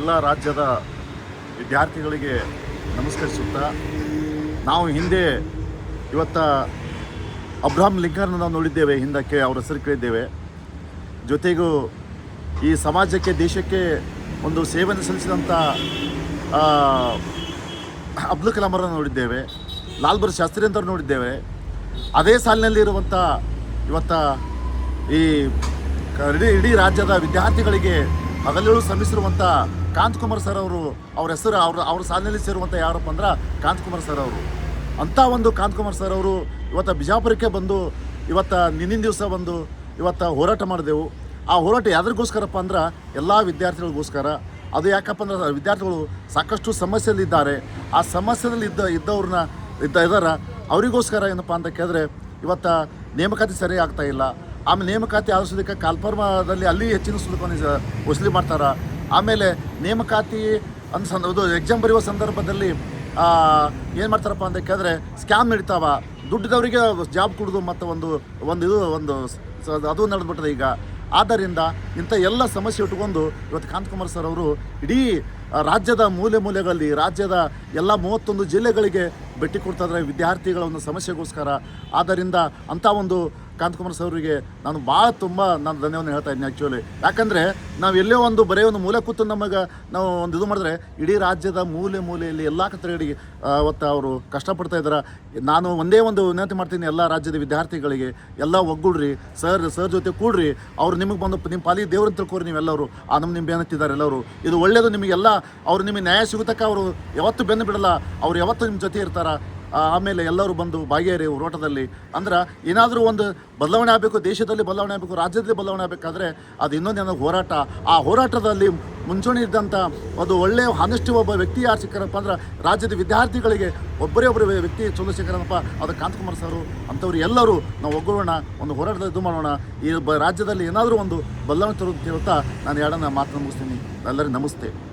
ಎಲ್ಲ ರಾಜ್ಯದ ವಿದ್ಯಾರ್ಥಿಗಳಿಗೆ ನಮಸ್ಕರಿಸುತ್ತಾ, ನಾವು ಹಿಂದೆ ಇವತ್ತ ಅಬ್ರಾಹಂ ಲಿಂಕನ್ ನಾವು ನೋಡಿದ್ದೇವೆ, ಹಿಂದಕ್ಕೆ ಅವರ ಹೆಸರು ಕೇಳಿದ್ದೇವೆ. ಜೊತೆಗೂ ಈ ಸಮಾಜಕ್ಕೆ, ದೇಶಕ್ಕೆ ಒಂದು ಸೇವೆಯನ್ನು ಸಲ್ಲಿಸಿದಂಥ ಅಬ್ದುಲ್ ಕಲಾಂ ಅವರನ್ನು ನೋಡಿದ್ದೇವೆ, ಲಾಲ್ ಬಹದ್ದೂರ್ ಶಾಸ್ತ್ರಿ ಅಂತ ನೋಡಿದ್ದೇವೆ. ಅದೇ ಸಾಲಿನಲ್ಲಿರುವಂಥ ಇವತ್ತ ಈ ಇಡೀ ಇಡೀ ರಾಜ್ಯದ ವಿದ್ಯಾರ್ಥಿಗಳಿಗೆ ಹಗಲಿರುಳು ಶ್ರಮಿಸಿರುವಂಥ ಕಾಂತಕುಮಾರ್ ಸರ್ ಅವರು ಅವ್ರ ಹೆಸರು, ಅವ್ರ ಅವ್ರ ಸಾಲಿನಲ್ಲಿ ಸೇರುವಂಥ ಯಾರಪ್ಪ ಅಂದ್ರೆ ಕಾಂತಕುಮಾರ್ ಸರ್ ಅವರು. ಅಂಥ ಒಂದು ಕಾಂತಕುಮಾರ್ ಸರ್ ಅವರು ಇವತ್ತು ಬಿಜಾಪುರಕ್ಕೆ ಬಂದು, ಇವತ್ತು ನಿನ್ನಿನ ದಿವಸ ಬಂದು, ಇವತ್ತು ಹೋರಾಟ ಮಾಡಿದೆವು. ಆ ಹೋರಾಟ ಯಾವ್ರಿಗೋಸ್ಕರಪ್ಪ ಅಂದ್ರೆ ಎಲ್ಲ ವಿದ್ಯಾರ್ಥಿಗಳಿಗೋಸ್ಕರ. ಅದು ಯಾಕಪ್ಪ ಅಂದ್ರೆ ವಿದ್ಯಾರ್ಥಿಗಳು ಸಾಕಷ್ಟು ಸಮಸ್ಯೆಯಲ್ಲಿದ್ದಾರೆ ಆ ಸಮಸ್ಯೆದಲ್ಲಿ ಇದ್ದ, ಇದ್ದವ್ರನ್ನ, ಇದ್ದ ಇದ್ದಾರ, ಅವರಿಗೋಸ್ಕರ ಏನಪ್ಪ ಅಂತ ಕೇಳಿದ್ರೆ ಇವತ್ತು ನೇಮಕಾತಿ ಸರಿ ಆಗ್ತಾ ಇಲ್ಲ. ಆಮೇಲೆ ನೇಮಕಾತಿ ಆಲೋಚಿಸೋದಕ್ಕೆ ಕಾಲ್ಪರ್ಮದಲ್ಲಿ ಅಲ್ಲಿ ಹೆಚ್ಚಿನ ಶುಲ್ಕವನ್ನು ವಸೂಲಿ ಮಾಡ್ತಾರೆ. ಆಮೇಲೆ ನೇಮಕಾತಿ ಅಂದ ಸಂದ ಇದು ಎಕ್ಸಾಮ್ ಬರೆಯುವ ಸಂದರ್ಭದಲ್ಲಿ ಏನು ಮಾಡ್ತಾರಪ್ಪ ಅಂತ ಕೇಳಿದ್ರೆ ಸ್ಕ್ಯಾಮ್ ನಡೀತಾವ. ದುಡ್ಡಿದವರಿಗೆ ಜಾಬ್ ಕೊಡೋದು ಮತ್ತು ಒಂದು ಒಂದು ಇದು, ಒಂದು ಅದು ನಡೆದ್ಬಿಟ್ಟದೆ ಈಗ. ಆದ್ದರಿಂದ ಇಂಥ ಎಲ್ಲ ಸಮಸ್ಯೆ ಇಟ್ಕೊಂಡು ಇವತ್ತು ಕಾಂತಕುಮಾರ್ ಸರ್ ಅವರು ಇಡೀ ರಾಜ್ಯದ ಮೂಲೆ ಮೂಲೆಗಳಲ್ಲಿ, ರಾಜ್ಯದ ಎಲ್ಲ ಮೂವತ್ತೊಂದು ಜಿಲ್ಲೆಗಳಿಗೆ ಭೇಟಿ ಕೊಡ್ತಾ ಇದ್ದಾರೆ ವಿದ್ಯಾರ್ಥಿಗಳ ಒಂದು ಸಮಸ್ಯೆಗೋಸ್ಕರ. ಆದ್ದರಿಂದ ಅಂಥ ಒಂದು ಕಾಂತಕುಮಾರ್ ಸರ್ ಅವರಿಗೆ ನಾನು ಭಾಳ ತುಂಬ ನಾನು ಧನ್ಯವಾದ ಹೇಳ್ತಾ ಇದ್ದೀನಿ ಆ್ಯಕ್ಚುಲಿ ಯಾಕಂದರೆ ನಾವು ಎಲ್ಲೇ ಒಂದು ಬರೀ ಒಂದು ಮೂಲೆ ಕೂತು ನಮಗೆ ನಾವು ಒಂದು ಇದು ಮಾಡಿದ್ರೆ ಇಡೀ ರಾಜ್ಯದ ಮೂಲೆ ಮೂಲೆಯಲ್ಲಿ ಎಲ್ಲ ಕಡೆಗಳಿಗೆ ಅವತ್ತು ಅವರು ಕಷ್ಟಪಡ್ತಾ ಇದ್ದಾರೆ. ನಾನು ಒಂದೇ ಒಂದು ವಿನಂತಿ ಮಾಡ್ತೀನಿ ಎಲ್ಲ ರಾಜ್ಯದ ವಿದ್ಯಾರ್ಥಿಗಳಿಗೆ, ಎಲ್ಲ ಒಗ್ಗೂಡ್ರಿ, ಸರ್ ಸರ್ ಜೊತೆ ಕೂಡ್ರಿ. ಅವ್ರು ನಿಮಗೆ ಬಂದು ನಿಮ್ಮ ಪಾಲಿ ದೇವ್ರನ್ನ ತಿಳ್ಕೊರಿ ನೀವೆಲ್ಲರೂ. ಆ ನಮ್ಮ ನಿಮ್ಮ ಬೆನ್ನತ್ತಿದ್ದಾರೆ ಎಲ್ಲರೂ. ಇದು ಒಳ್ಳೆಯದು ನಿಮಗೆಲ್ಲ, ಅವ್ರು ನಿಮಗೆ ನ್ಯಾಯ ಸಿಗುತ್ತಕ್ಕ ಅವರು ಯಾವತ್ತೂ ಬೆನ್ನು ಬಿಡಲ್ಲ. ಅವ್ರು ಯಾವತ್ತೂ ನಿಮ್ಮ ಜೊತೆ ಇರ್ತಾರ. ಆಮೇಲೆ ಎಲ್ಲರೂ ಬಂದು ಭಾಗಿಯಾರಿ ಹೋರಾಟದಲ್ಲಿ. ಅಂದ್ರೆ ಏನಾದರೂ ಒಂದು ಬದಲಾವಣೆ ಆಗಬೇಕು, ದೇಶದಲ್ಲಿ ಬದಲಾವಣೆ ಆಗಬೇಕು, ರಾಜ್ಯದಲ್ಲಿ ಬದಲಾವಣೆ ಆಗಬೇಕಾದ್ರೆ ಅದು ಇನ್ನೊಂದು ಏನೋ ಹೋರಾಟ. ಆ ಹೋರಾಟದಲ್ಲಿ ಮುಂಚೂಣಿ ಇದ್ದಂಥ ಒಂದು ಒಳ್ಳೆಯ ಹಾನೆಸ್ಟ್ ಒಬ್ಬ ವ್ಯಕ್ತಿ ಯಾರು ಸಿಕ್ಕಾರಪ್ಪ ಅಂದ್ರೆ ರಾಜ್ಯದ ವಿದ್ಯಾರ್ಥಿಗಳಿಗೆ ಒಬ್ಬರೇ ಒಬ್ಬರು ವ್ಯಕ್ತಿ ಚಲೋ ಸಿಕ್ಕಾರಪ್ಪ ಅದು ಕಾಂತಕುಮಾರ್ ಸರು ಅಂಥವ್ರು ಎಲ್ಲರೂ ನಾವು ಒಗ್ಗೂಡೋಣ, ಒಂದು ಹೋರಾಟದ ಇದು ಮಾಡೋಣ. ಈ ರಾಜ್ಯದಲ್ಲಿ ಏನಾದರೂ ಒಂದು ಬದಲಾವಣೆ ತರೋದು ಕೇಳುತ್ತಾ ನಾನು ಎರಡನ್ನ ಮಾತು ಮುಗಿಸ್ತೀನಿ. ಎಲ್ಲರಿಗೂ ನಮಸ್ತೆ.